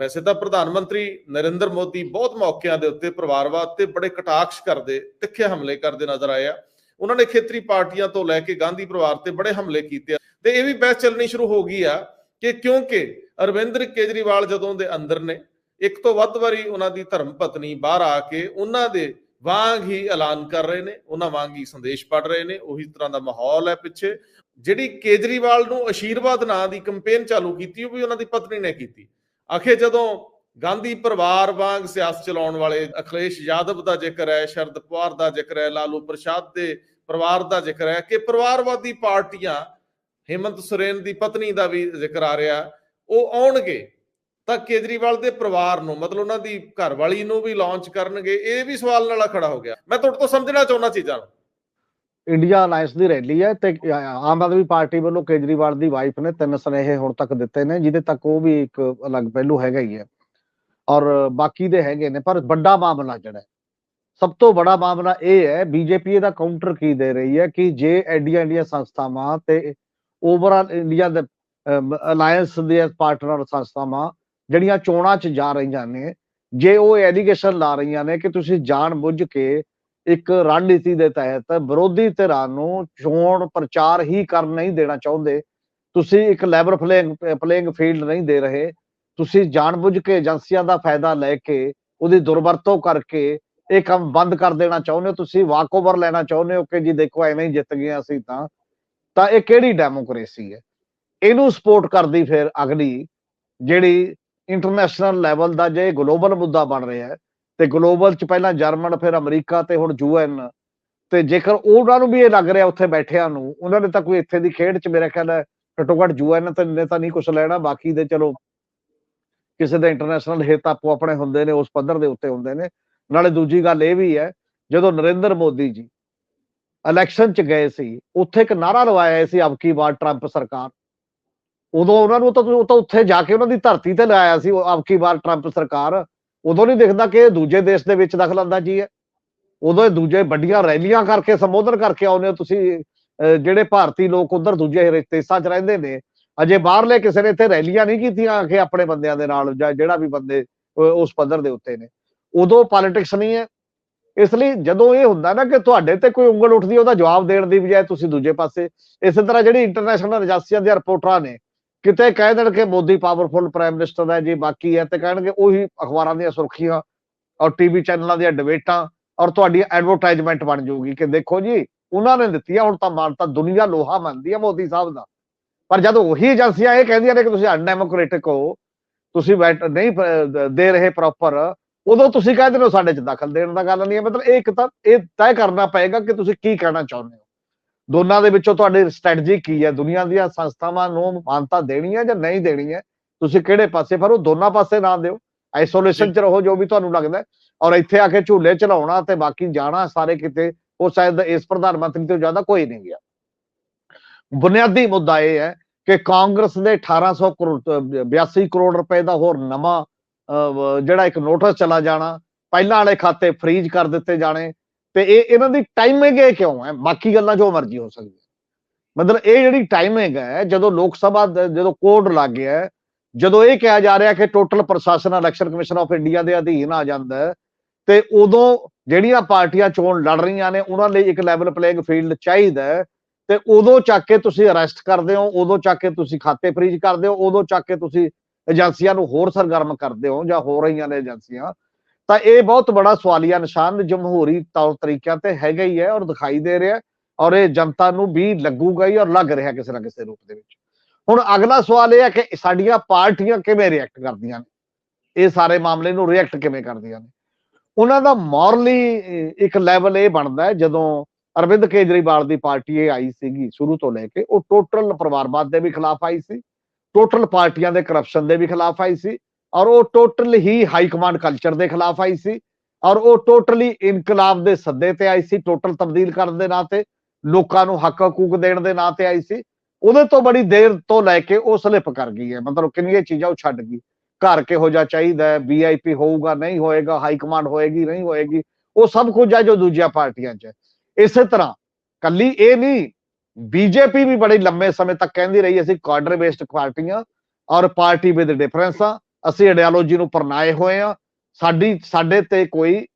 ਵੈਸੇ ਤਾਂ ਪ੍ਰਧਾਨ ਮੰਤਰੀ ਨਰਿੰਦਰ ਮੋਦੀ ਬਹੁਤ ਮੌਕਿਆਂ ਦੇ ਉੱਤੇ ਪਰਿਵਾਰਵਾਦ ਤੇ ਬੜੇ ਕਟਾਕਸ਼ ਕਰਦੇ, ਤਿੱਖੇ ਹਮਲੇ ਕਰਦੇ ਨਜ਼ਰ ਆਏ ਆ। ਉਹਨਾਂ ਨੇ ਖੇਤਰੀ ਪਾਰਟੀਆਂ ਤੋਂ ਲੈ ਕੇ ਗਾਂਧੀ ਪਰਿਵਾਰ ਤੇ ਬੜੇ ਹਮਲੇ ਕੀਤੇ ਤੇ ਇਹ ਵੀ ਬਹਿਸ ਚੱਲਣੀ ਸ਼ੁਰੂ ਹੋ ਗਈ ਆ ਕਿ ਕਿਉਂਕਿ ਅਰਵਿੰਦਰ ਕੇਜਰੀਵਾਲ ਜਦੋਂ ਦੇ ਅੰਦਰ ਨੇ, ਇੱਕ ਤੋਂ ਵੱਧ ਵਾਰੀ ਉਹਨਾਂ ਦੀ ਧਰਮ ਪਤਨੀ ਬਾਹਰ ਆ ਕੇ ਉਹਨਾਂ ਦੇ ਵਾਂਗ ਹੀ ਐਲਾਨ ਕਰ ਰਹੇ ਨੇ, ਉਹਨਾਂ ਵਾਂਗ ਹੀ ਸੰਦੇਸ਼ ਪੜ ਰਹੇ ਨੇ, ਉਹੀ ਤਰ੍ਹਾਂ ਦਾ ਮਾਹੌਲ ਹੈ ਪਿੱਛੇ। ਜਿਹੜੀ ਕੇਜਰੀਵਾਲ ਨੂੰ ਅਸ਼ੀਰਵਾਦ ਨਾਂ ਦੀ ਕੈਂਪੇਨ ਚਾਲੂ ਕੀਤੀ ਉਹ ਵੀ ਉਹਨਾਂ ਦੀ ਪਤਨੀ ਨੇ ਕੀਤੀ। ਆਖੇ ਜਦੋਂ ਗਾਂਧੀ ਪਰਿਵਾਰ ਵਾਂਗ ਸਿਆਸਤ ਚਲਾਉਣ ਵਾਲੇ ਅਖਿਲੇਸ਼ ਯਾਦਵ ਦਾ ਜ਼ਿਕਰ ਹੈ, ਸ਼ਰਦ ਪਵਾਰ ਦਾ ਜ਼ਿਕਰ ਹੈ, ਲਾਲੂ ਪ੍ਰਸ਼ਾਦ ਦੇ ਪਰਿਵਾਰ ਦਾ ਜ਼ਿਕਰ ਹੈ ਕਿ ਪਰਿਵਾਰਵਾਦੀ ਪਾਰਟੀਆਂ ਹੇਮੰਤ ਸੁਰੇਨ ਦੀ ਪਤਨੀ ਦਾ ਵੀ ਜ਼ਿਕਰ ਆ ਰਿਹਾ, ਉਹ ਆਉਣਗੇ ਤਾਂ ਕੇਜਰੀਵਾਲ ਦੇ ਪਰਿਵਾਰ ਨੂੰ, ਮਤਲਬ ਉਹਨਾਂ ਦੀ ਘਰਵਾਲੀ ਨੂੰ ਵੀ ਲਾਂਚ ਕਰਨਗੇ, ਇਹ ਵੀ ਸਵਾਲ ਨਾਲ ਖੜਾ ਹੋ ਗਿਆ। ਮੈਂ ਤੁਹਾਡੇ ਤੋਂ ਸਮਝਣਾ ਚਾਹੁੰਦਾ ਚੀਜ਼ਾਂ ਨੂੰ। ਇੰਡੀਆ ਅਲਾਈਅੰਸ ਦੀ ਰੈਲੀ ਹੈ ਤੇ ਆਮ ਆਦਮੀ ਪਾਰਟੀ ਵੱਲੋਂ ਕੇਜਰੀਵਾਲ ਦੀ ਵਾਈਫ ਨੇ ਤਿੰਨ ਸੁਨੇਹੇ ਹੁਣ ਤੱਕ ਦਿੱਤੇ ਨੇ, ਜਿਹਦੇ ਤੱਕ ਉਹ ਵੀ ਇੱਕ ਅਲੱਗ ਪਹਿਲੂ ਹੈਗਾ ਹੀ ਹੈ। ਔਰ ਬਾਕੀ ਦੇ ਹੈਗੇ ਨੇ, ਪਰ ਵੱਡਾ ਮਾਮਲਾ ਜਿਹੜਾ ਸਭ ਤੋਂ ਬੜਾ ਮਾਮਲਾ ਇਹ ਹੈ ਬੀਜੇਪੀ ਇਹਦਾ ਕਾਊਂਟਰ ਕੀ ਦੇ ਰਹੀ ਹੈ ਕਿ ਜੇ ਐਡੀਆਂ ਐਡੀਆਂ ਸੰਸਥਾਵਾਂ ਤੇ ਓਵਰਆਲ ਇੰਡੀਆ ਦੇ ਅਲਾਈਅੰਸ ਦੇ ਪਾਰਟਨਰ ਸੰਸਥਾਵਾਂ ਜਿਹੜੀਆਂ ਚੋਣਾਂ 'ਚ ਜਾ ਰਹੀਆਂ ਨੇ, ਜੇ ਉਹ ਐਲੀਗੇਸ਼ਨ ਲਾ ਰਹੀਆਂ ਨੇ ਕਿ ਤੁਸੀਂ ਜਾਣ ਬੁੱਝ ਕੇ ਇੱਕ ਰਣਨੀਤੀ ਦੇ ਤਹਿਤ ਵਿਰੋਧੀ ਧਿਰਾਂ ਨੂੰ ਚੋਣ ਪ੍ਰਚਾਰ ਹੀ ਕਰਨ ਨਹੀਂ ਦੇਣਾ ਚਾਹੁੰਦੇ। ਤੁਸੀਂ ਇੱਕ ਲੈਬਰ ਪਲੇਇੰਗ ਪਲੇਇੰਗ ਫੀਲਡ ਨਹੀਂ ਦੇ ਰਹੇ। ਤੁਸੀਂ ਜਾਣਬੁੱਝ ਕੇ ਏਜੰਸੀਆਂ ਦਾ ਫਾਇਦਾ ਲੈ ਕੇ ਉਹਦੀ ਦੁਰਵਰਤੋਂ ਕਰਕੇ ਇਹ ਕੰਮ ਬੰਦ ਕਰ ਦੇਣਾ ਚਾਹੁੰਦੇ ਹੋ। ਤੁਸੀਂ ਵਾਕਓਵਰ ਲੈਣਾ ਚਾਹੁੰਦੇ ਹੋ ਕਿ ਜੀ ਦੇਖੋ ਐਵੇਂ ਹੀ ਜਿੱਤ ਗਏ ਅਸੀਂ ਤਾਂ। ਤਾਂ ਇਹ ਕਿਹੜੀ ਡੈਮੋਕ੍ਰੇਸੀ ਹੈ? ਇਹਨੂੰ ਸਪੋਰਟ ਕਰਦੀ ਫਿਰ ਅਗਲੀ ਜਿਹੜੀ ਇੰਟਰਨੈਸ਼ਨਲ ਲੈਵਲ ਦਾ ਜੇ ਗਲੋਬਲ ਮੁੱਦਾ ਬਣ ਰਿਹਾ ਹੈ ਤੇ ਗਲੋਬਲ ਚ ਪਹਿਲਾਂ ਜਰਮਨ, ਫਿਰ ਅਮਰੀਕਾ ਤੇ ਹੁਣ ਯੂਐਨ। ਤੇ ਜੇਕਰ ਉਹਨਾਂ ਨੂੰ ਵੀ ਇਹ ਲੱਗ ਰਿਹਾ ਉੱਥੇ ਬੈਠਿਆਂ ਨੂੰ, ਉਹਨਾਂ ਨੇ ਤਾਂ ਕੋਈ ਇੱਥੇ ਦੀ ਖੇਡ ਚ ਮੇਰਾ ਖਿਆਲ ਹੈ ਘੱਟੋ ਘੱਟ ਯੂਐਨ ਤੇ ਨੇ ਤਾਂ ਨਹੀਂ ਕੁਝ ਲੈਣਾ, ਬਾਕੀ ਦੇ ਚਲੋ ਕਿਸੇ ਦੇ ਇੰਟਰਨੈਸ਼ਨਲ ਹਿੱਤ ਆਪੋ ਆਪਣੇ ਹੁੰਦੇ ਨੇ, ਉਸ ਪੱਧਰ ਦੇ ਉੱਤੇ ਹੁੰਦੇ ਨੇ। ਨਾਲੇ ਦੂਜੀ ਗੱਲ ਇਹ ਵੀ ਹੈ, ਜਦੋਂ ਨਰਿੰਦਰ ਮੋਦੀ ਜੀ ਇਲੈਕਸ਼ਨ ਚ ਗਏ ਸੀ, ਉੱਥੇ ਇੱਕ ਨਾਰਾ ਲਵਾਇਆ ਸੀ, ਅਬ ਵਾਰ ਟਰੰਪ ਸਰਕਾਰ। ਉਦੋਂ ਉਹਨਾਂ ਨੂੰ ਤਾਂ ਉਹ ਤਾਂ ਉੱਥੇ ਜਾ ਕੇ ਉਹਨਾਂ ਦੀ ਧਰਤੀ ਤੇ ਲਾਇਆ ਸੀ, ਉਹ ਅਬ ਕੀ ਵਾਰ ਟਰੰਪ ਸਰਕਾਰ। ਉਦੋਂ ਨਹੀਂ ਦਿਖਦਾ ਕਿ ਇਹ ਦੂਜੇ ਦੇਸ਼ ਦੇ ਵਿੱਚ ਦਖਲ ਅੰਦਾਜ਼ੀ ਹੈ। ਉਦੋਂ ਇਹ ਦੂਜੇ ਵੱਡੀਆਂ ਰੈਲੀਆਂ ਕਰਕੇ, ਸੰਬੋਧਨ ਕਰਕੇ ਆਉਂਦੇ ਹੋ ਤੁਸੀਂ ਜਿਹੜੇ ਭਾਰਤੀ ਲੋਕ ਉਧਰ ਦੂਜੇ ਦੇਸ਼ਾਂ 'ਚ ਰਹਿੰਦੇ ਨੇ, ਅਜੇ ਬਾਹਰਲੇ ਕਿਸੇ ਨੇ ਇੱਥੇ ਰੈਲੀਆਂ ਨਹੀਂ ਕੀਤੀਆਂ ਕਿ ਆਪਣੇ ਬੰਦਿਆਂ ਦੇ ਨਾਲ ਜਾਂ ਜਿਹੜਾ ਵੀ ਬੰਦੇ ਉਸ ਪੱਧਰ ਦੇ ਉੱਤੇ ਨੇ। ਉਦੋਂ ਪੋਲਿਟਿਕਸ ਨਹੀਂ ਹੈ। ਇਸ ਲਈ ਜਦੋਂ ਇਹ ਹੁੰਦਾ ਨਾ ਕਿ ਤੁਹਾਡੇ ਤੇ ਕੋਈ ਉਂਗਲ ਉੱਠਦੀ ਉਹਦਾ ਜਵਾਬ ਦੇਣ ਦੀ ਬਜਾਏ ਤੁਸੀਂ ਦੂਜੇ ਪਾਸੇ, ਇਸੇ ਤਰ੍ਹਾਂ ਜਿਹੜੀ ਇੰਟਰਨੈਸ਼ਨਲ ਏਜੰਸੀਆਂ ਦੇ ਰਿਪੋਰਟਰਾਂ ਨੇ ਕਿਤੇ ਕਹਿ ਦੇਣ ਕਿ ਮੋਦੀ ਪਾਵਰਫੁਲ ਪ੍ਰਾਈਮ ਮਿਨਿਸਟਰ ਹੈ ਜੀ, ਬਾਕੀ ਹੈ ਤੇ ਕਹਿਣਗੇ ਉਹੀ ਅਖਬਾਰਾਂ ਦੀਆਂ ਸੁਰਖੀਆਂ ਔਰ ਟੀਵੀ ਚੈਨਲਾਂ ਦੀਆਂ ਡਿਬੇਟਾਂ ਔਰ ਤੁਹਾਡੀ ਐਡਵਰਟਾਈਜ਼ਮੈਂਟ ਬਣ ਜਾਊਗੀ ਕਿ ਦੇਖੋ ਜੀ, ਉਹਨਾਂ ਨੇ ਦਿੱਤੀ ਆ ਹੁਣ ਤਾਂ ਮਾਨਤਾ ਦੁਨੀਆ ਲੋਹਾ ਮੰਨਦੀ ਆ ਮੋਦੀ ਸਾਹਿਬ ਦਾ। ਪਰ ਜਦੋਂ ਉਹੀ ਏਜੰਸੀਆਂ ਇਹ ਕਹਿੰਦੀਆਂ ਨੇ ਕਿ ਤੁਸੀਂ ਅਨਡੈਮੋਕ੍ਰੈਟਿਕ ਹੋ, ਤੁਸੀਂ ਬੈਠ, ਨਹੀਂ ਦੇ ਰਹੇ ਪ੍ਰੋਪਰ ਉਦੋਂ ਤੁਸੀਂ ਕਹਿੰਦੇ ਹੋ ਸਾਡੇ ਚ ਦਖਲ ਦੇਣ ਦਾ ਗੱਲ ਨਹੀਂ ਹੈ। ਮਤਲਬ ਇਹ ਇੱਕ ਤਾਂ, ਇਹ ਤੈਅ ਕਰਨਾ ਪਏਗਾ ਕਿ ਤੁਸੀਂ ਕੀ ਕਹਿਣਾ ਚਾਹੁੰਦੇ ਹੋ। ਦੋਨਾਂ ਦੇ ਵਿੱਚੋਂ ਤੁਹਾਡੀ ਸਟ੍ਰੈਟਜੀ ਕੀ ਹੈ? ਦੁਨੀਆ ਦੀਆਂ ਸੰਸਥਾਵਾਂ ਨੂੰ ਮਾਨਤਾ ਦੇਣੀ ਹੈ ਜਾਂ ਨਹੀਂ ਦੇਣੀ ਹੈ ਤੁਸੀਂ ਕਿਹੜੇ ਪਾਸੇ ਪਰ ਉਹ ਦੋਨਾਂ ਪਾਸੇ ਨਾ ਦਿਓ। ਆਈਸੋਲੇਸ਼ਨ ਚ ਰਹੋ ਜੋ ਵੀ ਤੁਹਾਨੂੰ ਲੱਗਦਾ ਔਰ ਇੱਥੇ ਆ ਕੇ ਝੂਲੇ ਚਲਾਉਣਾ ਤੇ ਬਾਕੀ ਜਾਣਾ ਸਾਰੇ ਕਿਤੇ ਉਹ ਸ਼ਾਇਦ ਇਸ ਪ੍ਰਧਾਨ ਮੰਤਰੀ ਤੋਂ ਜ਼ਿਆਦਾ ਕੋਈ ਨਹੀਂ ਗਿਆ। ਬੁਨਿਆਦੀ ਮੁੱਦਾ ਇਹ ਹੈ ਕਿ ਕਾਂਗਰਸ ਦੇ 1800 ਕਰੋੜ ਅਹ 82 ਕਰੋੜ ਰੁਪਏ ਦਾ ਹੋਰ ਨਵਾਂ ਜਿਹੜਾ ਇੱਕ ਨੋਟਿਸ ਚਲਾ ਜਾਣਾ ਪਹਿਲਾਂ ਵਾਲੇ ਖਾਤੇ ਫ੍ਰੀਜ਼ ਕਰ ਦਿੱਤੇ ਜਾਣੇ ਤੇ ਇਹ ਇਹਨਾਂ ਦੀ ਟਾਈਮਿੰਗ ਇਹ ਕਿਉਂ ਹੈ? ਬਾਕੀ ਗੱਲਾਂ ਜੋ ਮਰਜ਼ੀ ਹੋ ਸਕਦੀ ਮਤਲਬ ਇਹ ਜਿਹੜੀ ਟਾਈਮਿੰਗ ਹੈ, ਜਦੋਂ ਲੋਕ ਸਭਾ ਜਦੋਂ ਕੋਡ ਲੱਗ ਗਿਆ ਜਦੋਂ ਇਹ ਕਿਹਾ ਜਾ ਰਿਹਾ ਕਿ ਟੋਟਲ ਪ੍ਰਸ਼ਾਸਨ ਇਲੈਕਸ਼ਨ ਕਮਿਸ਼ਨ ਆਫ ਇੰਡੀਆ ਦੇ ਅਧੀਨ ਆ ਜਾਂਦਾ ਤੇ ਉਦੋਂ ਜਿਹੜੀਆਂ ਪਾਰਟੀਆਂ ਚੋਣ ਲੜ ਰਹੀਆਂ ਨੇ, ਉਹਨਾਂ ਲਈ ਇੱਕ ਲੈਵਲ ਪਲੇਇੰਗ ਫੀਲਡ ਚਾਹੀਦਾ ਤੇ ਉਦੋਂ ਚੱਕ ਕੇ ਤੁਸੀਂ ਅਰੈਸਟ ਕਰਦੇ ਹੋ, ਉਦੋਂ ਚੱਕ ਕੇ ਤੁਸੀਂ ਖਾਤੇ ਫ੍ਰੀਜ਼ ਕਰਦੇ ਹੋ, ਉਦੋਂ ਚੱਕ ਕੇ ਤੁਸੀਂ ਏਜੰਸੀਆਂ ਨੂੰ ਹੋਰ ਸਰਗਰਮ ਕਰਦੇ ਹੋ ਜਾਂ ਹੋ ਰਹੀਆਂ ਨੇ ਏਜੰਸੀਆਂ ਤਾਂ ਇਹ ਬਹੁਤ ਬੜਾ ਸਵਾਲੀਆ ਨਿਸ਼ਾਨ ਜਮਹੂਰੀ ਤੌਰ ਤਰੀਕਿਆਂ ਤੇ ਹੈਗਾ ਹੀ ਹੈ ਔਰ ਦਿਖਾਈ ਦੇ ਰਿਹਾ ਔਰ ਇਹ ਜਨਤਾ ਨੂੰ ਵੀ ਲੱਗੂਗਾ ਹੀ ਔਰ ਲੱਗ ਰਿਹਾ ਕਿਸੇ ਨਾ ਕਿਸੇ ਰੂਪ ਦੇ ਵਿੱਚ। ਹੁਣ ਅਗਲਾ ਸਵਾਲ ਇਹ ਹੈ ਕਿ ਸਾਡੀਆਂ ਪਾਰਟੀਆਂ ਕਿਵੇਂ ਰਿਐਕਟ ਕਰਦੀਆਂ ਨੇ? ਇਹ ਸਾਰੇ ਮਾਮਲੇ ਨੂੰ ਰਿਐਕਟ ਕਿਵੇਂ ਕਰਦੀਆਂ ਨੇ? ਉਹਨਾਂ ਦਾ ਮੋਰਲੀ ਇੱਕ ਲੈਵਲ ਇਹ ਬਣਦਾ ਹੈ, ਜਦੋਂ ਅਰਵਿੰਦ ਕੇਜਰੀਵਾਲ ਦੀ ਪਾਰਟੀ ਇਹ ਆਈ ਸੀਗੀ ਸ਼ੁਰੂ ਤੋਂ ਲੈ ਕੇ, ਉਹ ਟੋਟਲ ਪਰਿਵਾਰਵਾਦ ਦੇ ਵੀ ਖਿਲਾਫ ਆਈ ਸੀ ਟੋਟਲ ਪਾਰਟੀਆਂ ਦੇ ਕਰਪਸ਼ਨ ਦੇ ਵੀ ਖਿਲਾਫ ਆਈ ਸੀ ਔਰ ਉਹ ਟੋਟਲ ਹੀ ਹਾਈ ਕਮਾਂਡ ਕਲਚਰ ਦੇ ਖਿਲਾਫ ਆਈ ਸੀ, ਔਰ ਉਹ ਟੋਟਲੀ ਇਨਕਲਾਬ ਦੇ ਸੱਦੇ ਤੇ ਆਈ ਸੀ, ਟੋਟਲ ਤਬਦੀਲ ਕਰਨ ਦੇ ਨਾਂ ਤੇ, ਲੋਕਾਂ ਨੂੰ ਹੱਕ ਹਕੂਕ ਦੇਣ ਦੇ ਨਾਂ ਤੇ ਆਈ ਸੀ। ਉਹਦੇ ਤੋਂ ਬੜੀ ਦੇਰ ਤੋਂ ਲੈ ਕੇ ਉਹ ਸਲਿਪ ਕਰ ਗਈ ਹੈ। ਮਤਲਬ ਕਿੰਨੀਆਂ ਚੀਜ਼ਾਂ ਉਹ ਛੱਡ ਗਈ। ਘਰ ਕਿਹੋ ਜਿਹਾ ਚਾਹੀਦਾ ਹੈ? ਵੀਆਈਪੀ ਹੋਊਗਾ, ਨਹੀਂ ਹੋਏਗਾ, ਹਾਈ ਕਮਾਂਡ ਹੋਏਗੀ, ਨਹੀਂ ਹੋਏਗੀ, ਉਹ ਸਭ ਕੁਝ ਹੈ ਜੋ ਦੂਜੀਆਂ ਪਾਰਟੀਆਂ 'ਚ ਹੈ। ਇਸੇ ਤਰ੍ਹਾਂ ਕੱਲੀ ਇਹ ਨਹੀਂ ਬੀਜੇਪੀ ਵੀ ਬੜੇ ਲੰਮੇ ਸਮੇਂ ਤੱਕ ਕਹਿੰਦੀ ਰਹੀ, ਅਸੀਂ ਕਾਡਰ ਬੇਸਡ ਪਾਰਟੀਆਂ ਔਰ ਪਾਰਟੀ ਵਿਦ ਡਿਫਰੈਂਸਾਂ ਅਸੀਂ ਆਈਡੀਓਲੋਜੀ ਨੂੰ ਪਰਨਾਏ ਹੋਏ ਆ ਸਾਡੀ, ਸਾਡੇ ਤੇ ਕੋਈ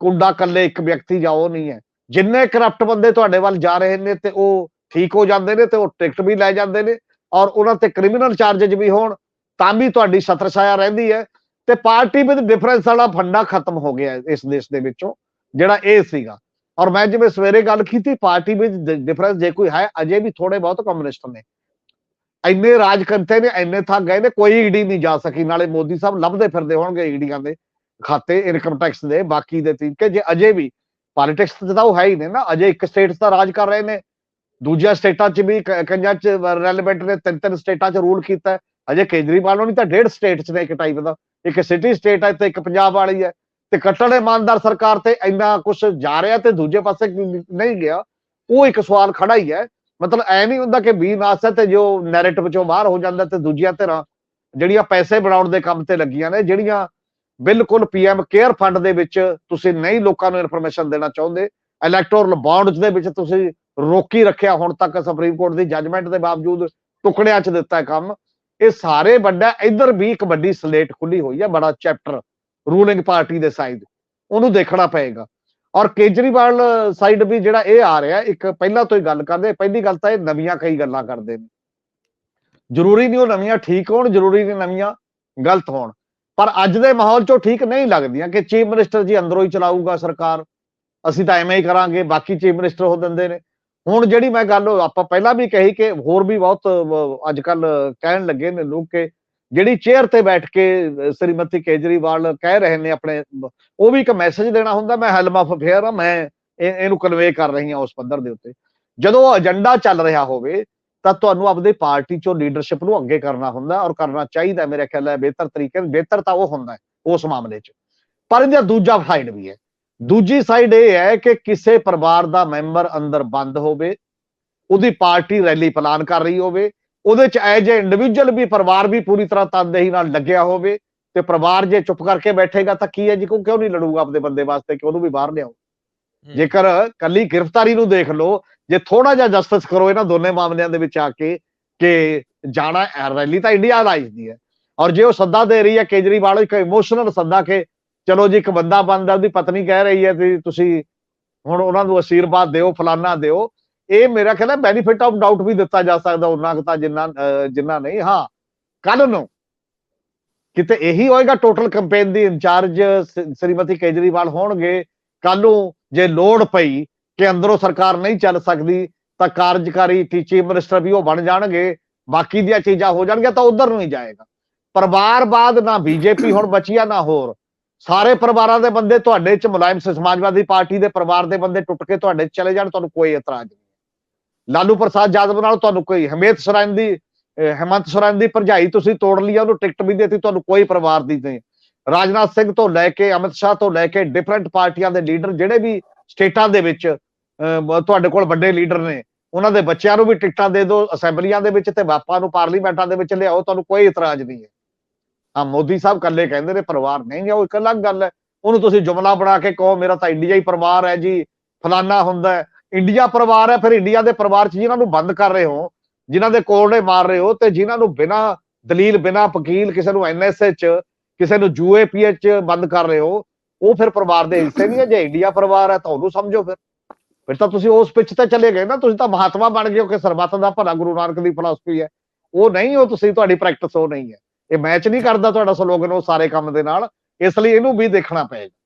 ਕੁੰਡਾ ਕੱਲੇ ਇੱਕ ਵਿਅਕਤੀ ਜਾਂ ਉਹ ਨਹੀਂ ਹੈ। ਜਿੰਨੇ ਕਰਪਟ ਬੰਦੇ ਤੁਹਾਡੇ ਵੱਲ ਜਾ ਰਹੇ ਨੇ ਤੇ ਉਹ ਠੀਕ ਹੋ ਜਾਂਦੇ ਨੇ ਤੇ ਉਹ ਟਿਕਟ ਵੀ ਲੈ ਜਾਂਦੇ ਨੇ ਔਰ ਉਹਨਾਂ ਤੇ ਕ੍ਰਿਮੀਨਲ ਚਾਰजेस ਵੀ ਹੋਣ, ਤਾਂ ਵੀ ਤੁਹਾਡੀ ਛਤਰਛਾਇਆ ਰਹਿੰਦੀ ਹੈ। ਤੇ ਪਾਰਟੀ ਵਿੱਚ ਡਿਫਰੈਂਸ ਵਾਲਾ ਫੰਡਾ ਖਤਮ ਹੋ ਗਿਆ ਇਸ ਦੇਸ਼ ਦੇ ਵਿੱਚੋਂ, ਜਿਹੜਾ ਇਹ ਸੀਗਾ। ਔਰ ਮੈਂ ਜਿਵੇਂ ਸਵੇਰੇ ਗੱਲ ਕੀਤੀ, ਪਾਰਟੀ ਵਿੱਚ ਡਿਫਰੈਂਸ ਜੇ ਕੋਈ ਹੈ, ਅਜੇ ਵੀ ਥੋੜੇ ਬਹੁਤ ਕਮਿਊਨਿਸਟ ਨੇ। ਇੰਨੇ ਰਾਜ ਕਰਤੇ ਨੇ, ਇੰਨੇ ਥੱਕ ਗਏ ਨੇ, ਕੋਈ ਈਡੀ ਨਹੀਂ ਜਾ ਸਕੀ। ਨਾਲੇ ਮੋਦੀ ਸਾਹਿਬ ਲੱਭਦੇ ਫਿਰਦੇ ਹੋਣਗੇ ਈਡੀਆਂ ਦੇ ਖਾਤੇ ਇਨਕਮ ਟੈਕਸ ਦੇ, ਬਾਕੀ ਦੇ ਤਰੀਕੇ। ਜੇ ਅਜੇ ਵੀ ਪੋਲਿਟਿਕਸ ਤਾਂ ਉਹ ਹੈ ਹੀ ਨੇ ਨਾ। ਅਜੇ ਇੱਕ ਸਟੇਟ ਦਾ ਰਾਜ ਕਰ ਰਹੇ ਨੇ। ਦੂਜੀਆਂ ਸਟੇਟਾਂ 'ਚ ਵੀ ਕ- ਕਈਆਂ 'ਚ ਰੈਲੇਵੈਂਟ ਨੇ ਤਿੰਨ ਤਿੰਨ ਸਟੇਟਾਂ 'ਚ ਰੂਲ ਕੀਤਾ ਅਜੇ ਕੇਜਰੀਵਾਲ ਨੂੰ ਨਹੀਂ ਤਾਂ ਡੇਢ ਸਟੇਟ 'ਚ ਨੇ ਇੱਕ ਟਾਈਪ ਦਾ। ਇੱਕ ਸਿਟੀ ਸਟੇਟ ਹੈ ਤੇ ਇੱਕ ਪੰਜਾਬ ਵਾਲੀ ਹੈ। ਤੇ ਕੱਟੜ ਇਮਾਨਦਾਰ ਸਰਕਾਰ ਤੇ ਇੰਨਾ ਕੁਝ ਜਾ ਰਿਹਾ ਤੇ ਦੂਜੇ ਪਾਸੇ ਨਹੀਂ ਗਿਆ। ਉਹ ਇੱਕ ਸਵਾਲ ਖੜਾ ਹੀ ਹੈ। ਮਤਲਬ ਐ ਨਹੀਂ ਹੁੰਦਾ ਕਿ ਵੀ ਨਾਸ ਹੈ ਤੇ ਜੋ ਨੈਰੇਟਿਵ ਚੋਂ ਬਾਹਰ ਹੋ ਜਾਂਦਾ ਤੇ ਦੂਜੀਆਂ ਧਿਰਾਂ ਜਿਹੜੀਆਂ ਪੈਸੇ ਬਣਾਉਣ ਦੇ ਕੰਮ ਤੇ ਲੱਗੀਆਂ ਨੇ, ਜਿਹੜੀਆਂ ਬਿਲਕੁਲ ਪੀਐਮ ਕੇਅਰ ਫੰਡ ਦੇ ਵਿੱਚ ਤੁਸੀਂ ਨਹੀਂ ਲੋਕਾਂ ਨੂੰ ਇਨਫੋਰਮੇਸ਼ਨ ਦੇਣਾ ਚਾਹੁੰਦੇ ਇਲੈਕਟੋਰਲ ਬੌਂਡਸ ਦੇ ਵਿੱਚ ਤੁਸੀਂ ਰੋਕੀ ਰੱਖਿਆ ਹੁਣ ਤੱਕ ਸੁਪਰੀਮ ਕੋਰਟ ਦੀ ਜੱਜਮੈਂਟ ਦੇ ਬਾਵਜੂਦ ਟੁਕੜਿਆਂ 'ਚ ਦਿੱਤਾ ਕੰਮ। ਇਹ ਸਾਰੇ ਵੱਡਾ, ਇੱਧਰ ਵੀ ਇੱਕ ਵੱਡੀ ਸਲੇਟ ਖੁੱਲੀ ਹੋਈ ਹੈ, ਬੜਾ ਚੈਪਟਰ ਰੂਲਿੰਗ ਪਾਰਟੀ ਦੇ ਸਾਈਡ ਉਹਨੂੰ ਦੇਖਣਾ ਪਏਗਾ। ਔਰ ਕੇਜਰੀਵਾਲ ਸਾਈਡ ਵੀ ਜਿਹੜਾ ਇਹ ਆ ਰਿਹਾ, ਇੱਕ ਪਹਿਲਾਂ ਤੋਂ ਹੀ ਗੱਲ ਕਰਦੇ, ਪਹਿਲੀ ਗੱਲ ਤਾਂ ਇਹ ਨਵੀਆਂ ਕਈ ਗੱਲਾਂ ਕਰਦੇ ਨੇ। ਜ਼ਰੂਰੀ ਨਹੀਂ ਉਹ ਨਵੀਆਂ ਠੀਕ ਹੋਣ, ਜ਼ਰੂਰੀ ਨਹੀਂ ਨਵੀਆਂ ਗਲਤ ਹੋਣ। ਪਰ ਅੱਜ ਦੇ ਮਾਹੌਲ 'ਚੋਂ ਠੀਕ ਨਹੀਂ ਲੱਗਦੀਆਂ ਕਿ ਚੀਫ ਮਿਨਿਸਟਰ ਜੀ ਅੰਦਰੋਂ ਹੀ ਚਲਾਊਗਾ ਸਰਕਾਰ। ਅਸੀਂ ਤਾਂ ਐਵੇਂ ਹੀ ਕਰਾਂਗੇ, ਬਾਕੀ ਚੀਫ ਮਿਨਿਸਟਰ ਹੋ ਦਿੰਦੇ ਨੇ। ਹੁਣ ਜਿਹੜੀ ਮੈਂ ਗੱਲ, ਆਪਾਂ ਪਹਿਲਾਂ ਵੀ ਕਹੀ ਕਿ ਹੋਰ ਵੀ ਬਹੁਤ ਅੱਜ ਕੱਲ ਕਹਿਣ ਲੱਗੇ ਨੇ ਲੋਕ ਕਿ ਜਿਹੜੀ ਚੇਅਰ ਤੇ ਬੈਠ ਕੇ ਸ਼੍ਰੀਮਤੀ ਕੇਜਰੀਵਾਲ ਕਹਿ ਰਹੇ ਨੇ ਆਪਣੇ, ਉਹ ਵੀ ਇੱਕ ਮੈਸੇਜ ਦੇਣਾ ਹੁੰਦਾ, ਮੈਂ ਹੈਲਮ ਆਫ ਅਫੇਅਰ ਆ, ਮੈਂ ਇਹ- ਇਹਨੂੰ ਕਨਵੇ ਕਰ ਰਹੀ ਹਾਂ ਉਸ ਪੱਧਰ ਦੇ ਉੱਤੇ। ਜਦੋਂ ਉਹ ਏਜੰਡਾ ਚੱਲ ਰਿਹਾ ਹੋਵੇ, ਤਾਂ ਤੁਹਾਨੂੰ ਆਪਣੀ ਪਾਰਟੀ ਚੋਂ ਲੀਡਰਸ਼ਿਪ ਨੂੰ ਅੱਗੇ ਕਰਨਾ ਹੁੰਦਾ ਔਰ ਕਰਨਾ ਚਾਹੀਦਾ, ਮੇਰੇ ਖਿਆਲ ਹੈ ਬਿਹਤਰ ਤਰੀਕੇ ਬਿਹਤਰ ਤਾਂ ਉਹ ਹੁੰਦਾ ਉਸ ਮਾਮਲੇ 'ਚ। ਪਰ ਇਹਦਾ ਦੂਜਾ ਸਾਈਡ ਵੀ ਹੈ। ਦੂਜੀ ਸਾਈਡ ਇਹ ਹੈ ਕਿ ਕਿਸੇ ਪਰਿਵਾਰ ਦਾ ਮੈਂਬਰ ਅੰਦਰ ਬੰਦ ਹੋਵੇ, ਉਹਦੀ ਪਾਰਟੀ ਰੈਲੀ ਪਲਾਨ ਕਰ ਰਹੀ ਹੋਵੇ ਉਹਦੇ ਚ ਐਜ ਏ ਇੰਡੀਵਿਜੂਅਲ ਵੀ ਪਰਿਵਾਰ ਵੀ ਪੂਰੀ ਤਰ੍ਹਾਂ ਤਨਦੇਹੀ ਨਾਲ ਲੱਗਿਆ ਹੋਵੇ ਤੇ ਪਰਿਵਾਰ ਜੇ ਚੁੱਪ ਕਰਕੇ ਬੈਠੇਗਾ ਤਾਂ ਕੀ ਹੈ ਜੀ? ਕਿਉਂ ਕਿਉਂ ਨਹੀਂ ਲੜੂਗਾ ਆਪਣੇ ਬੰਦੇ ਵਾਸਤੇ? ਕਿ ਉਹਨੂੰ ਵੀ ਬਾਹਰ ਲਿਆਓ? ਜੇਕਰ ਕੱਲੀ ਗ੍ਰਿਫਤਾਰੀ ਨੂੰ ਦੇਖ ਲਓ ਜੇ ਥੋੜਾ ਜਿਹਾ ਜਸਟਿਸ ਕਰੋ ਇਹਨਾਂ ਦੋਨੇ ਮਾਮਲਿਆਂ ਦੇ ਵਿੱਚ ਆ ਕੇ ਕਿ ਜਾਣਾ ਰੈਲੀ ਤਾਂ ਇੰਡੀਆ ਰਾਈਜ਼ ਦੀ ਹੈ ਔਰ ਜੇ ਉਹ ਸੱਦਾ ਦੇ ਰਹੀ ਹੈ ਕੇਜਰੀਵਾਲ ਇੱਕ ਇਮੋਸ਼ਨਲ ਸੱਦਾ ਕਿ ਚਲੋ ਜੀ ਇੱਕ ਬੰਦਾ ਬੰਦਾ ਉਹਦੀ ਪਤਨੀ ਕਹਿ ਰਹੀ ਹੈ ਵੀ ਤੁਸੀਂ ਹੁਣ ਉਹਨਾਂ ਨੂੰ ਅਸ਼ੀਰਵਾਦ ਦਿਓ ਫਲਾਨਾ ਦਿਓ ਇਹ ਮੇਰਾ ਖਿਆਲ ਹੈ ਬੈਨੀਫਿਟ ਆਫ ਡਾਊਟ ਵੀ ਦਿੱਤਾ ਜਾ ਸਕਦਾ ਉਹਨਾਂ ਕੁ ਤਾਂ ਜਿੰਨਾ ਅਹ, ਜਿੰਨਾ ਨਹੀਂ ਹਾਂ। ਕੱਲ ਨੂੰ ਕਿਤੇ ਇਹੀ ਹੋਏਗਾ ਟੋਟਲ ਕੰਪੇਨ ਦੀ ਇੰਚਾਰਜ ਸ਼੍ਰੀਮਤੀ ਕੇਜਰੀਵਾਲ ਹੋਣਗੇ। ਕੱਲ ਨੂੰ ਜੇ ਲੋੜ ਪਈ ਕਿ ਅੰਦਰੋਂ ਸਰਕਾਰ ਨਹੀਂ ਚੱਲ ਸਕਦੀ ਤਾਂ ਕਾਰਜਕਾਰੀ ਚੀਫ ਮਿਨਿਸਟਰ ਵੀ ਉਹ ਬਣ ਜਾਣਗੇ। ਬਾਕੀ ਦੀਆਂ ਚੀਜ਼ਾਂ ਹੋ ਜਾਣਗੀਆਂ ਤਾਂ ਉਧਰ ਨੂੰ ਹੀ ਜਾਏਗਾ। ਪਰਿਵਾਰ ਪਰਿਵਾਰਵਾਦ ਨਾ ਬੀਜੇਪੀ ਹੁਣ ਬਚੀਆ ਨਾ ਹੋਰ। ਸਾਰੇ ਪਰਿਵਾਰਾਂ ਦੇ ਬੰਦੇ ਤੁਹਾਡੇ ਚ ਮੁਲਾਇਮ ਸਮਾਜਵਾਦੀ ਪਾਰਟੀ ਦੇ ਪਰਿਵਾਰ ਦੇ ਬੰਦੇ ਟੁੱਟ ਕੇ ਤੁਹਾਡੇ 'ਚ ਚਲੇ ਜਾਣ ਤੁਹਾਨੂੰ ਕੋਈ ਇਤਰਾਜ਼ ਨਹੀਂ। ਲਾਲੂ ਪ੍ਰਸਾਦ ਯਾਦਵ ਨਾਲ ਤੁਹਾਨੂੰ ਕੋਈ ਹਮੇਤ ਸਰਨ ਦੀ, ਅਹ, ਹੈਮੰਤ ਦੀ ਭਰਜਾਈ ਤੁਸੀਂ ਤੋੜ ਲਈ ਉਹਨੂੰ ਟਿਕਟ ਵੀ ਦੇਤੀ, ਤੁਹਾਨੂੰ ਕੋਈ ਪਰਿਵਾਰ ਦੀ ਨਹੀਂ। ਰਾਜਨਾਥ ਸਿੰਘ ਤੋਂ ਲੈ ਕੇ, ਅਮਿਤ ਸ਼ਾਹ ਤੋਂ ਲੈ ਕੇ ਡਿਫਰੈਂਟ ਪਾਰਟੀਆਂ ਦੇ ਲੀਡਰ ਜਿਹੜੇ ਵੀ ਸਟੇਟਾਂ ਦੇ ਵਿੱਚ ਤੁਹਾਡੇ ਕੋਲ ਵੱਡੇ ਲੀਡਰ ਨੇ, ਉਹਨਾਂ ਦੇ ਬੱਚਿਆਂ ਨੂੰ ਵੀ ਟਿਕਟਾਂ ਦੇ ਦਿਓ, ਅਸੈਂਬਲੀਆਂ ਦੇ ਵਿੱਚ ਤੇ ਬਾਪਾਂ ਨੂੰ ਪਾਰਲੀਮੈਂਟਾਂ ਦੇ ਵਿੱਚ ਲਿਆਓ, ਤੁਹਾਨੂੰ ਕੋਈ ਇਤਰਾਜ਼ ਨਹੀਂ ਹੈ। ਹਾਂ ਮੋਦੀ ਸਾਹਿਬ ਕੱਲੇ ਕਹਿੰਦੇ ਨੇ ਪਰਿਵਾਰ ਨਹੀਂ ਹੈ, ਉਹ ਇੱਕ ਅਲੱਗ ਗੱਲ ਹੈ। ਉਹਨੂੰ ਤੁਸੀਂ ਜੁਮਲਾ ਬਣਾ ਕੇ ਕਹੋ, ਮੇਰਾ ਤਾਂ ਇੰਡੀਆ ਹੀ ਪਰਿਵਾਰ ਹੈ ਜੀ, ਫਲਾਨਾ ਹੁੰਦਾ ਇੰਡੀਆ ਪਰਿਵਾਰ ਹੈ, ਫਿਰ ਇੰਡੀਆ ਦੇ ਪਰਿਵਾਰ 'ਚ ਜਿਨ੍ਹਾਂ ਨੂੰ ਬੰਦ ਕਰ ਰਹੇ ਹੋ, ਜਿਨ੍ਹਾਂ ਦੇ ਕੋਲਡੇ ਮਾਰ ਰਹੇ ਹੋ ਤੇ ਜਿਨ੍ਹਾਂ ਨੂੰ ਬਿਨਾ ਦਲੀਲ, ਬਿਨਾ ਵਕੀਲ, ਕਿਸੇ ਨੂੰ ਐਨਐਸਏ 'ਚ, ਕਿਸੇ ਨੂੰ ਯੂਏਪੀਏ 'ਚ ਬੰਦ ਕਰ ਰਹੇ ਹੋ, ਉਹ ਫਿਰ ਪਰਿਵਾਰ ਦੇ ਹਿੱਸੇ ਨਹੀਂ ਹੈ। ਜੇ ਇੰਡੀਆ ਪਰਿਵਾਰ ਹੈ ਤਾਂ ਉਹਨੂੰ ਸਮਝੋ ਫਿਰ। ਫਿਰ ਤਾਂ ਤੁਸੀਂ ਉਸ ਪਿੱਛ ਤੇ ਚਲੇ ਗਏ ਨਾ, ਤੁਸੀਂ ਤਾਂ ਮਹਾਤਮਾ ਬਣ ਗਏ ਹੋ ਕਿ ਸਰਬੱਤ ਦਾ ਭਲਾ ਗੁਰੂ ਨਾਨਕ ਦੀ ਫਿਲਾਸਫੀ ਹੈ। ਉਹ ਨਹੀਂ, ਉਹ ਤੁਸੀਂ, ਤੁਹਾਡੀ ਪ੍ਰੈਕਟਿਸ ਉਹ ਨਹੀਂ ਹੈ। ਇਹ ਮੈਚ ਨਹੀਂ ਕਰਦਾ ਤੁਹਾਡਾ ਸਲੋਗਨ ਉਹ ਸਾਰੇ ਕੰਮ ਦੇ ਨਾਲ, ਇਸ ਲਈ ਇਹਨੂੰ ਵੀ ਦੇਖਣਾ ਪਏਗਾ।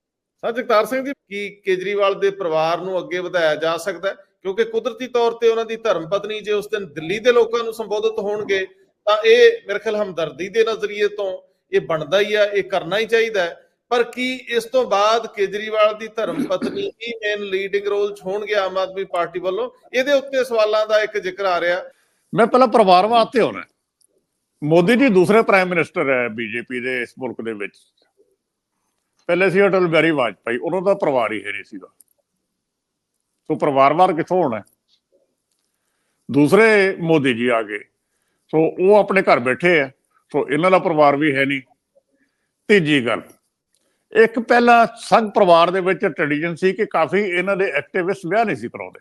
ਸਰ ਜਗਤਾਰ ਸਿੰਘ ਜੀ, ਕੀ ਕੇਜਰੀਵਾਲ ਦੇ ਪਰਿਵਾਰ ਨੂੰ ਅੱਗੇ ਵਧਾਇਆ ਜਾ ਸਕਦਾ ਹੈ? ਕਿਉਂਕਿ ਕੁਦਰਤੀ ਤੌਰ ਤੇ ਉਹਨਾਂ ਦੀ ਧਰਮ ਪਤਨੀ ਜੇ ਉਸ ਦਿਨ ਦਿੱਲੀ ਦੇ ਲੋਕਾਂ ਨੂੰ ਸੰਬੋਧਿਤ ਹੋਣਗੇ, ਤਾਂ ਇਹ ਮੇਰੇ ਖਿਆਲ ਹਮਦਰਦੀ ਦੇ ਨਜ਼ਰੀਏ ਤੋਂ ਇਹ ਬਣਦਾ ਹੀ ਆ, ਇਹ ਕਰਨਾ ਹੀ ਚਾਹੀਦਾ ਪਰ ਕੀ ਇਸ ਤੋਂ ਬਾਅਦ ਕੇਜਰੀਵਾਲ ਦੀ ਧਰਮ ਪਤਨੀ ਹੀ ਮੇਨ ਲੀਡਿੰਗ ਰੋਲ ਚ ਹੋਣਗੇ ਆਮ ਆਦਮੀ ਪਾਰਟੀ ਵੱਲੋਂ? ਇਹਦੇ ਉੱਤੇ ਸਵਾਲਾਂ ਦਾ ਇੱਕ ਜ਼ਿਕਰ ਆ ਰਿਹਾ। ਮੈਂ ਪਹਿਲਾਂ ਪਰਿਵਾਰ ਵਾਸਤੇ ਹੋਣਾ ਮੋਦੀ ਜੀ ਦੂਸਰੇ ਪ੍ਰਾਈਮ ਮਿਨਿਸਟਰ ਹੈ ਬੀਜੇਪੀ ਦੇ ਇਸ ਮੁਲਕ ਦੇ ਵਿੱਚ। ਪਹਿਲੇ ਸੀ ਅਟਲ ਬਿਹਾਰੀ ਵਾਜਪਾਈ ਉਹਨਾਂ ਦਾ ਪਰਿਵਾਰ ਹੀ ਹੈ ਨਹੀਂ ਸੀਗਾ। ਸੋ ਪਰਿਵਾਰਵਾਰ ਕਿੱਥੋਂ ਹੋਣਾ? ਦੂਸਰੇ ਮੋਦੀ ਜੀ ਆ ਗਏ। ਸੋ ਉਹ ਆਪਣੇ ਘਰ ਬੈਠੇ ਆ, ਸੋ ਇਹਨਾਂ ਦਾ ਪਰਿਵਾਰ ਵੀ ਹੈ ਨਹੀਂ। ਤੀਜੀ ਗੱਲ, ਇੱਕ ਪਹਿਲਾਂ ਸੰਘ ਪਰਿਵਾਰ ਦੇ ਵਿੱਚ ਟ੍ਰੈਡੀਸ਼ਨ ਸੀ ਕਿ ਕਾਫੀ ਇਹਨਾਂ ਦੇ ਐਕਟਿਵਿਸਟ ਵਿਆਹ ਨਹੀਂ ਸੀ ਕਰਾਉਂਦੇ।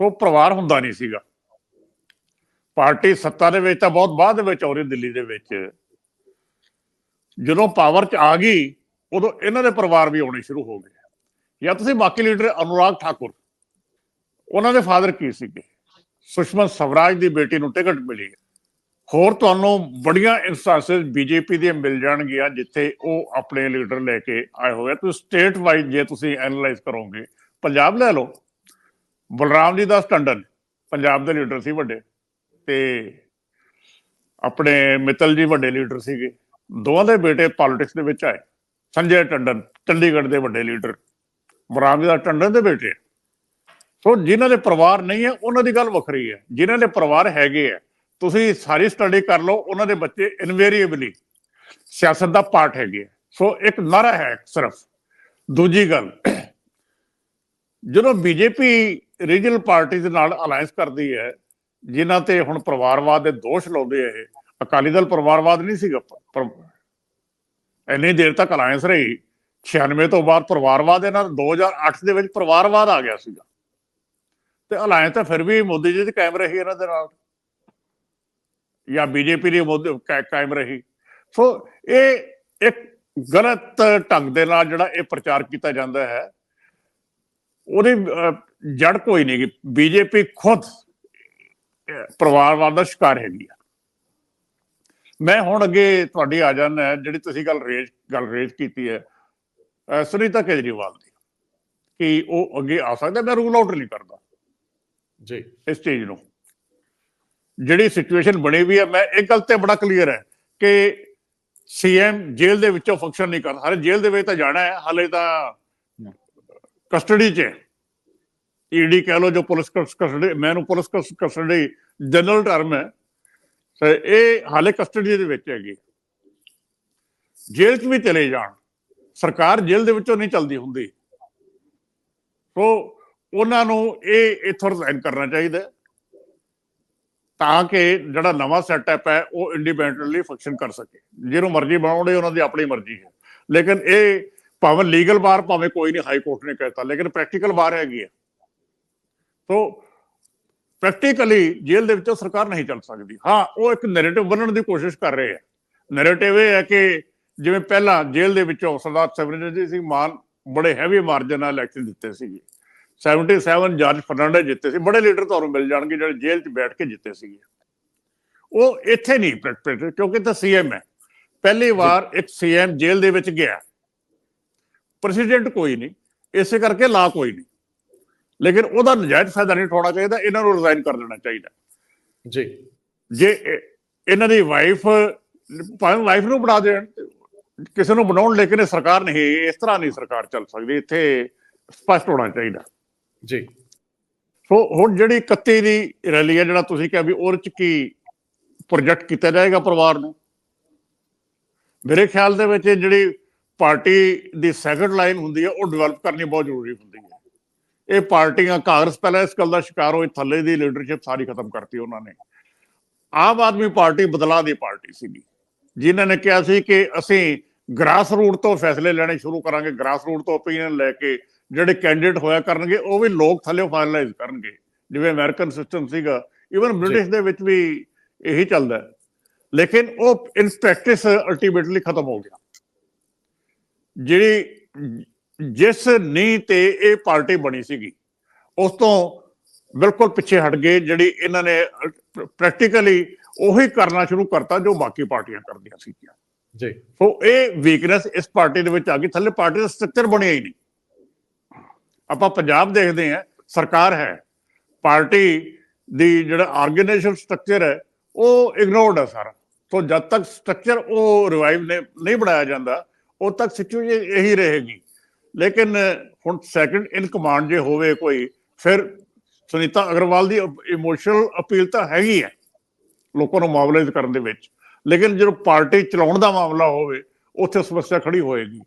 ਸੋ ਪਰਿਵਾਰ ਹੁੰਦਾ ਨਹੀਂ ਸੀਗਾ। ਪਾਰਟੀ ਸੱਤਾ ਦੇ ਵਿੱਚ ਤਾਂ ਬਹੁਤ ਬਾਅਦ ਦੇ ਵਿੱਚ ਆਉਰੀ ਦਿੱਲੀ ਦੇ ਵਿੱਚ। ਜਦੋਂ ਪਾਵਰ 'ਚ ਆ ਗਈ ਉਦੋਂ ਇਹਨਾਂ ਦੇ ਪਰਿਵਾਰ ਵੀ ਆਉਣੇ ਸ਼ੁਰੂ ਹੋ ਗਏ। ਜਾਂ ਤੁਸੀਂ ਬਾਕੀ ਲੀਡਰ ਅਨੁਰਾਗ ਠਾਕੁਰ, ਉਹਨਾਂ ਦੇ ਫਾਦਰ ਕੀ ਸੀਗੇ? ਸੁਸ਼ਮਾ ਸਵਰਾਜ ਦੀ ਬੇਟੀ ਨੂੰ ਟਿਕਟ ਮਿਲੀ ਹੋਰ ਤੁਹਾਨੂੰ ਬੜੀਆਂ ਇਨਸਟੈਂਸਸ ਬੀਜੇਪੀ ਦੀਆਂ ਮਿਲ ਜਾਣਗੀਆਂ, ਜਿੱਥੇ ਉਹ ਆਪਣੇ ਲੀਡਰ ਲੈ ਕੇ ਆਏ ਹੋਏ ਤੁਸੀਂ ਸਟੇਟ ਵਾਈਜ਼ ਜੇ ਤੁਸੀਂ ਐਨਾਲਾਈਜ਼ ਕਰੋਗੇ, ਪੰਜਾਬ ਲੈ ਲਓ। ਬਲਰਾਮ ਜੀ ਦਾਸ ਟੰਡਨ ਪੰਜਾਬ ਦੇ ਲੀਡਰ ਸੀ ਵੱਡੇ। ਤੇ ਆਪਣੇ ਮਿੱਤਲ ਜੀ ਵੱਡੇ ਲੀਡਰ ਸੀਗੇ। ਦੋਵਾਂ ਦੇ ਬੇਟੇ ਪੋਲਿਟਿਕਸ ਦੇ ਵਿੱਚ ਆਏ। ਸੰਜੇ ਟੰਡਨ, ਚੰਡੀਗੜ੍ਹ ਦੇ ਵੱਡੇ ਲੀਡਰ। ਬਲਰਾਮ ਟੰਡਨ ਦੇ ਬੇਟੇ ਸੋ ਜਿਨ੍ਹਾਂ ਦੇ ਪਰਿਵਾਰ ਨਹੀਂ ਹੈ, ਉਹਨਾਂ ਦੀ ਗੱਲ ਵੱਖਰੀ ਹੈ। ਜਿਨ੍ਹਾਂ ਦੇ ਪਰਿਵਾਰ ਹੈਗੇ ਆ, ਤੁਸੀਂ ਸਾਰੀ ਸਟੱਡੀ ਕਰ ਲਓ, ਉਹਨਾਂ ਦੇ ਬੱਚੇ ਇਨਵੇਰੀਏਬਲੀ ਸਿਆਸਤ ਦਾ ਪਾਰਟ ਹੈਗੇ ਸੋ ਇੱਕ ਨਾਰਾ ਹੈ ਸਿਰਫ। ਦੂਜੀ ਗੱਲ, ਜਦੋਂ ਬੀਜੇਪੀ ਰੀਜਨਲ ਪਾਰਟੀ ਦੇ ਨਾਲ ਅਲਾਈਅੰਸ ਕਰਦੀ ਹੈ, ਜਿਨ੍ਹਾਂ ਤੇ ਹੁਣ ਪਰਿਵਾਰਵਾਦ ਦੇ ਦੋਸ਼ ਲਾਉਂਦੇ ਆ ਇਹ, ਅਕਾਲੀ ਦਲ ਪਰਿਵਾਰਵਾਦ ਨਹੀਂ ਸੀਗਾ ਇੰਨੀ ਦੇਰ ਤੱਕ ਅਲਾਈਅੰਸ ਰਹੀ 96 ਤੋਂ ਬਾਅਦ ਪਰਿਵਾਰਵਾਦ ਇਹਨਾਂ ਦਾ 2008 ਦੇ ਵਿੱਚ ਪਰਿਵਾਰਵਾਦ ਆ ਗਿਆ ਸੀਗਾ। ਤੇ ਅਲਾਈਅੰਸ ਤਾਂ ਫਿਰ ਵੀ ਮੋਦੀ ਜੀ ਦੇ ਕਾਇਮ ਰਹੀ ਇਹਨਾਂ ਦੇ ਨਾਲ। ਜਾਂ ਬੀਜੇਪੀ ਦੀ ਮੋਦੀ ਕਾ- ਕਾਇਮ ਰਹੀ। ਸੋ ਇਹ ਇੱਕ ਗਲਤ ਢੰਗ ਦੇ ਨਾਲ ਜਿਹੜਾ ਇਹ ਪ੍ਰਚਾਰ ਕੀਤਾ ਜਾਂਦਾ ਹੈ, ਉਹਦੀ ਜੜ ਕੋਈ ਨਹੀਂ ਬੀਜੇਪੀ ਖੁਦ ਪਰਿਵਾਰਵਾਦ ਦਾ ਸ਼ਿਕਾਰ ਹੈਗੀ ਆ। ਮੈਂ ਹੁਣ ਅੱਗੇ ਤੁਹਾਡੀ ਆ ਜਾਣਾ ਜਿਹੜੀ ਤੁਸੀਂ ਗੱਲ ਰੇਜ ਗੱਲ ਰੇਜ ਕੀਤੀ ਹੈ ਸੁਨੀਤਾ ਕੇਜਰੀਵਾਲ ਦੀ ਕਿ ਉਹ ਅੱਗੇ ਆ ਸਕਦਾ ਮੈਂ ਰੂਲ ਆਊਟ ਨਹੀਂ ਕਰਦਾ। ਜੀ। ਇਸ ਚੀਜ਼ ਨੂੰ। ਜਿਹੜੀ ਸਿਚੁਏਸ਼ਨ ਬਣੀ ਵੀ ਹੈ ਮੈਂ ਇੱਕ ਗੱਲ ਤੇ ਬੜਾ ਕਲੀਅਰ ਹੈ ਕਿ ਸੀਐਮ ਜੇਲ੍ਹ ਦੇ ਵਿੱਚੋਂ ਫੰਕਸ਼ਨ ਨਹੀਂ ਕਰਦਾ। ਹਰੇ ਜੇਲ੍ਹ ਦੇ ਵਿੱਚ ਤਾਂ ਜਾਣਾ ਹੈ ਹਾਲੇ ਤਾਂ ਕਸਟਡੀ 'ਚ ਈਡੀ ਕਹਿ ਲੋ ਜੋ ਪੁਲਿਸ ਕਸਟਡੀ ਮੈਨੂੰ ਪੁਲਿਸ ਕਸਟਡੀ ਜਨਰਲ ਟਰਮ ਹੈ। ਇਹ ਹਾਲੇ ਕਸਟਡੀ ਦੇ ਵਿੱਚ ਹੈਗੀ। ਜੇਲ੍ਹ 'ਚ ਵੀ ਚਲੇ ਜਾਣ। ਸਰਕਾਰ ਜੇਲ੍ਹ ਦੇ ਵਿੱਚੋਂ ਨਹੀਂ ਚਲਦੀ ਹੁੰਦੀ। ਸੋ ਉਹਨਾਂ ਨੂੰ ਇਹ ਇਥੋਂ ਰਿਜ਼ਾਈਨ ਕਰਨਾ ਚਾਹੀਦਾ ਤਾਂ ਕਿ ਜਿਹੜਾ ਨਵਾਂ ਸੈਟਅਪ ਹੈ, ਉਹ ਇੰਡੀਪੈਂਡੈਂਟਲੀ ਫੰਕਸ਼ਨ ਕਰ ਸਕੇ। ਜਿਹਨੂੰ ਮਰਜ਼ੀ ਬਣਾਉਣੇ ਉਹਨਾਂ ਦੀ ਆਪਣੀ ਮਰਜ਼ੀ ਹੈ। ਲੇਕਿਨ ਇਹ ਭਾਵੇਂ ਲੀਗਲ ਬਾਰ ਭਾਵੇਂ ਕੋਈ ਨਹੀਂ ਹਾਈ ਕੋਰਟ ਨੇ ਕਹਿਤਾ। ਲੇਕਿਨ ਪ੍ਰੈਕਟੀਕਲ ਬਾਰ ਹੈਗੀ ਹੈ। ਸੋ ਪ੍ਰੈਕਟੀਕਲੀ ਜੇਲ੍ਹ ਦੇ ਵਿੱਚੋਂ ਸਰਕਾਰ ਨਹੀਂ ਚੱਲ ਸਕਦੀ। ਹਾਂ, ਉਹ ਇੱਕ ਨੈਰੇਟਿਵ ਬਣਨ ਦੀ ਕੋਸ਼ਿਸ਼ ਕਰ ਰਹੇ ਹੈ ਨੈਰੇਟਿਵ ਇਹ ਹੈ ਕਿ ਜਿਵੇਂ ਪਹਿਲਾਂ ਜੇਲ੍ਹ ਦੇ ਵਿੱਚੋਂ ਸਰਦਾਰ ਸਿਮਰਨਜੀਤ ਸਿੰਘ ਮਾਨ ਬੜੇ ਹੈਵੀ ਮਾਰਜਨ ਨਾਲ ਇਲੈਕਸ਼ਨ ਜਿੱਤੇ ਸੀਗੇ। 77 ਜਾਰਜ ਫਰਨਾਂਡez ਜਿੱਤੇ ਸੀ, ਬੜੇ ਲੀਡਰ ਤੁਹਾਨੂੰ ਮਿਲ ਜਾਣਗੇ ਜਿਹੜੇ ਜੇਲ੍ਹ 'ਚ ਬੈਠ ਕੇ ਜਿੱਤੇ ਸੀਗੇ। ਉਹ ਇੱਥੇ ਨਹੀਂ ਪ੍ਰੈਕਟਿਸ ਕਿਉਂਕਿ ਤਾਂ ਸੀਐਮ ਹੈ। ਪਹਿਲੀ ਵਾਰ ਇੱਕ ਸੀਐਮ ਜੇਲ੍ਹ ਦੇ ਵਿੱਚ ਗਿਆ। ਪ੍ਰੈਜ਼ੀਡੈਂਟ ਕੋਈ ਨਹੀਂ। ਇਸੇ ਕਰਕੇ ਲਾ ਕੋਈ ਨਹੀਂ। ਲੇਕਿਨ ਉਹਦਾ ਨਜਾਇਜ਼ ਫਾਇਦਾ ਨਹੀਂ ਉਠਾਉਣਾ ਚਾਹੀਦਾ ਇਹਨਾਂ ਨੂੰ ਰਿਜ਼ਾਈਨ ਕਰ ਦੇਣਾ ਚਾਹੀਦਾ। ਜੀ। ਜੇ ਇਹ- ਇਹਨਾਂ ਦੀ ਵਾਈਫ ਭਾਵੇਂ ਵਾਈਫ ਨੂੰ ਬਣਾ ਦੇਣ ਕਿਸੇ ਨੂੰ ਬਣਾਉਣ ਲੇਕਿਨ ਇਹ ਸਰਕਾਰ ਨਹੀਂ ਇਸ ਤਰ੍ਹਾਂ ਨਹੀਂ ਸਰਕਾਰ ਚੱਲ ਸਕਦੀ ਇੱਥੇ ਸਪਸ਼ਟ ਹੋਣਾ ਚਾਹੀਦਾ। ਜੀ। ਸੋ ਹੁਣ ਜਿਹੜੀ 31 ਦੀ ਰੈਲੀ ਹੈ ਜਿਹੜਾ ਤੁਸੀਂ ਕਿਹਾ ਵੀ ਉਹਦੇ ਚ ਕੀ ਪ੍ਰੋਜੈਕਟ ਕੀਤਾ ਜਾਏਗਾ ਪਰਿਵਾਰ ਨੂੰ? ਮੇਰੇ ਖਿਆਲ ਦੇ ਵਿੱਚ ਜਿਹੜੀ ਪਾਰਟੀ ਦੀ ਸੈਕੰਡ ਲਾਈਨ ਹੁੰਦੀ ਹੈ ਉਹ ਡਿਵੈਲਪ ਕਰਨੀ ਬਹੁਤ ਜ਼ਰੂਰੀ ਹੁੰਦੀ ਹੈ। ਇਹ ਪਾਰਟੀਆਂ ਕਾਂਗਰਸ ਪਹਿਲਾਂ ਇਸ ਗੱਲ ਦਾ ਸ਼ਿਕਾਰ ਹੋਈ ਥੱਲੇ ਦੀ ਲੀਡਰਸ਼ਿਪ ਸਾਰੀ ਖਤਮ ਕਰਤੀ ਉਹਨਾਂ ਨੇ। ਆਮ ਆਦਮੀ ਪਾਰਟੀ ਬਦਲਾਅ ਦੀ ਪਾਰਟੀ ਸੀਗੀ। ਜਿਨ੍ਹਾਂ ਨੇ ਕਿਹਾ ਸੀ ਕਿ ਅਸੀਂ ਗ੍ਰਾਸ ਰੂਟ ਤੋਂ ਫੈਸਲੇ ਲੈਣੇ ਸ਼ੁਰੂ ਕਰਾਂਗੇ ਗ੍ਰਾਸ ਰੂਟ ਤੋਂ ਓਪੀਨੀਅਨ ਲੈ ਕੇ ਜਿਹੜੇ ਕੈਂਡੀਡੇਟ ਹੋਇਆ ਕਰਨਗੇ ਉਹ ਵੀ ਲੋਕ ਥੱਲੇ ਫਾਈਨਲਾਈਜ਼ ਕਰਨਗੇ। ਜਿਵੇਂ ਅਮਰੀਕਨ ਸਿਸਟਮ ਸੀਗਾ ਇਵਨ ਬ੍ਰਿਟਿਸ਼ ਦੇ ਵਿੱਚ ਵੀ ਇਹੀ ਚੱਲਦਾ ਹੈ। ਲੇਕਿਨ ਉਹ ਇਨ ਪ੍ਰੈਕਟਿਸ ਅਲਟੀਮੇਟਲੀ ਖਤਮ ਹੋ ਗਿਆ। ਜਿਹੜੀ ਜਿਸ ਨੀਂਹ ਤੇ ਇਹ ਪਾਰਟੀ ਬਣੀ ਸੀਗੀ ਉਸ ਤੋਂ ਬਿਲਕੁਲ ਪਿੱਛੇ ਹਟ ਗਏ ਜਿਹੜੀ ਇਹਨਾਂ ਨੇ ਪ੍ਰੈਕਟੀਕਲੀ ਉਹੀ ਕਰਨਾ ਸ਼ੁਰੂ ਕਰਤਾ ਜੋ ਬਾਕੀ ਪਾਰਟੀਆਂ ਕਰਦੀਆਂ ਸੀਗੀਆਂ। ਜੀ। ਸੋ ਇਹ ਵੀਕਨੈਸ ਇਸ ਪਾਰਟੀ ਦੇ ਵਿੱਚ ਆ ਗਈ। ਥੱਲੇ ਪਾਰਟੀ ਦਾ ਸਟਰਕਚਰ ਬਣਿਆ ਹੀ ਨਹੀਂ। ਆਪਾਂ ਪੰਜਾਬ ਦੇਖਦੇ ਹਾਂ ਸਰਕਾਰ ਹੈ ਪਾਰਟੀ ਦੀ ਜਿਹੜਾ ਆਰਗੇਨਾਈਜੇਸ਼ਨ ਸਟਰਕਚਰ ਹੈ ਉਹ ਇਗਨੋਰਡ ਹੈ ਸਾਰਾ। ਸੋ ਜਦ ਤੱਕ ਸਟਰਕਚਰ ਉਹ ਰਿਵਾਈਵ ਨਹੀਂ ਬਣਾਇਆ ਜਾਂਦਾ ਉਦ ਤੱਕ ਸਿਚੁਏਸ਼ਨ ਇਹੀ ਰਹੇਗੀ। ਲੇਕਿਨ ਹੁਣ ਸੈਕੰਡ ਇਨ ਕਮਾਂਡ ਜੇ ਹੋਵੇ ਕੋਈ ਫਿਰ ਸੁਨੀਤਾ ਅਗਰਵਾਲ ਦੀ ਇਮੋਸ਼ਨਲ ਅਪੀਲ ਤਾਂ ਹੈਗੀ ਹੈ ਲੋਕਾਂ ਨੂੰ ਮੋਬਿਲਾਈਜ਼ ਕਰਨ ਦੇ ਵਿੱਚ। ਲੇਕਿਨ ਜਦੋਂ ਪਾਰਟੀ ਚਲਾਉਣ ਦਾ ਮਾਮਲਾ ਹੋਵੇ ਉੱਥੇ ਸਮੱਸਿਆ ਖੜੀ ਹੋਏਗੀ।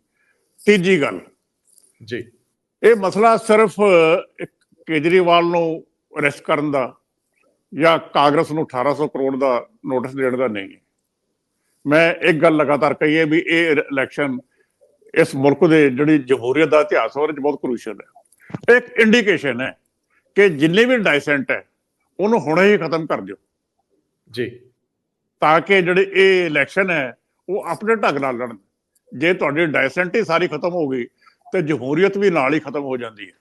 ਤੀਜੀ ਗੱਲ। ਜੀ। ਇਹ ਮਸਲਾ ਸਿਰਫ ਕੇਜਰੀਵਾਲ ਨੂੰ ਅਰੈਸਟ ਕਰਨ ਦਾ ਜਾਂ ਕਾਂਗਰਸ ਨੂੰ 1800 ਕਰੋੜ ਦਾ ਨੋਟਿਸ ਦੇਣ ਦਾ ਨਹੀਂ। ਹੈ ਮੈਂ ਇੱਕ ਗੱਲ ਲਗਾਤਾਰ ਕਹੀ ਹੈ ਵੀ ਇਹ ਇਲੈਕਸ਼ਨ ਇਸ ਮੁਲਕ ਦੇ ਜਿਹੜੀ ਜਮਹੂਰੀਅਤ ਦਾ ਇਤਿਹਾਸ ਉਹਦੇ ਵਿੱਚ ਬਹੁਤ ਕ੍ਰੂਸ਼ੀਅਲ ਹੈ। ਇੱਕ ਇੰਡੀਕੇਸ਼ਨ ਹੈ ਕਿ ਜਿੰਨੇ ਵੀ ਡਾਈਸੈਂਟ ਹੈ ਉਹਨੂੰ ਹੁਣੇ ਹੀ ਖਤਮ ਕਰ ਦਿਓ। ਜੀ। ਤਾਂ ਕਿ ਜਿਹੜੇ ਇਹ ਇਲੈਕਸ਼ਨ ਹੈ ਉਹ ਆਪਣੇ ਢੰਗ ਨਾਲ ਲੜਨ। ਜੇ ਤੁਹਾਡੀ ਡਾਇਸੈਂਟੀ ਸਾਰੀ ਖਤਮ ਹੋ ਗਈ ਤੇ ਜਮਹੂਰੀਅਤ ਵੀ ਨਾਲ ਹੀ ਖਤਮ ਹੋ ਜਾਂਦੀ ਹੈ।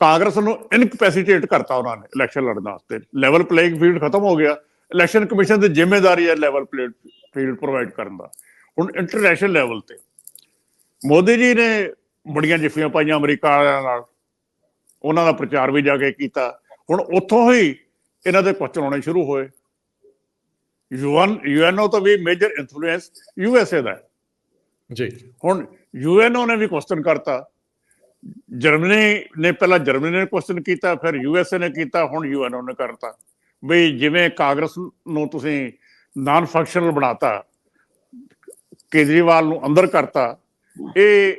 ਕਾਂਗਰਸ ਨੂੰ ਇਨਕੈਪੈਸਿਟੇਟ ਕਰਤਾ ਉਹਨਾਂ ਨੇ ਇਲੈਕਸ਼ਨ ਲੜਨ ਵਾਸਤੇ। ਲੈਵਲ ਪਲੇਇੰਗ ਫੀਲਡ ਖਤਮ ਹੋ ਗਿਆ। ਇਲੈਕਸ਼ਨ ਕਮਿਸ਼ਨ ਦੀ ਜ਼ਿੰਮੇਵਾਰੀ ਹੈ ਲੈਵਲ ਪਲੇਇੰਗ ਫੀਲਡ ਪ੍ਰੋਵਾਈਡ ਕਰਨ ਦਾ। ਹੁਣ ਇੰਟਰਨੈਸ਼ਨਲ ਲੈਵਲ ਤੇ ਮੋਦੀ ਜੀ ਨੇ ਬੜੀਆਂ ਜਿੱਫੀਆਂ ਪਾਈਆਂ ਅਮਰੀਕਾ ਵਾਲਿਆਂ ਨਾਲ। ਉਹਨਾਂ ਦਾ ਪ੍ਰਚਾਰ ਵੀ ਜਾ ਕੇ ਕੀਤਾ। ਹੁਣ ਉੱਥੋਂ ਹੀ ਇਹਨਾਂ ਦੇ ਕੁਐਸਚਨ ਆਉਣੇ ਸ਼ੁਰੂ ਹੋਏ। ਯੂਐਨ ਯੂਐਨਓ ਤੋਂ ਵੀ ਮੇਜਰ ਇਨਫਲੂਐਂਸ ਯੂਐਸਏ ਦਾ ਹੈ। ਜੀ। ਹੁਣ ਯੂਐਨਓ ਨੇ ਵੀ ਕੁਐਸਚਨ ਕਰਤਾ। ਜਰਮਨੀ ਨੇ ਪਹਿਲਾਂ ਜਰਮਨੀ ਨੇ ਕੁਐਸਚਨ ਕੀਤਾ ਫਿਰ ਯੂਐਸਏ ਨੇ ਕੀਤਾ ਹੁਣ ਯੂਐਨਓ ਨੇ ਕਰਤਾ। ਵੀ ਜਿਵੇਂ ਕਾਂਗਰਸ ਨੂੰ ਤੁਸੀਂ ਨਾਨ ਫੰਕਸ਼ਨਲ ਬਣਾਤਾ ਕੇਜਰੀਵਾਲ ਨੂੰ ਅੰਦਰ ਕਰਤਾ ਇਹ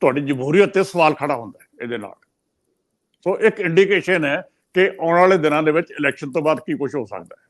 ਤੁਹਾਡੀ ਜਮਹੂਰੀਅਤ ਤੇ ਸਵਾਲ ਖੜਾ ਹੁੰਦਾ ਹੈ ਇਹਦੇ ਨਾਲ। ਸੋ ਇੱਕ ਇੰਡੀਕੇਸ਼ਨ ਹੈ ਕਿ ਆਉਣ ਵਾਲੇ ਦਿਨਾਂ ਦੇ ਵਿੱਚ ਇਲੈਕਸ਼ਨ ਤੋਂ ਬਾਅਦ ਕੀ ਕੁਝ ਹੋ ਸਕਦਾ ਹੈ।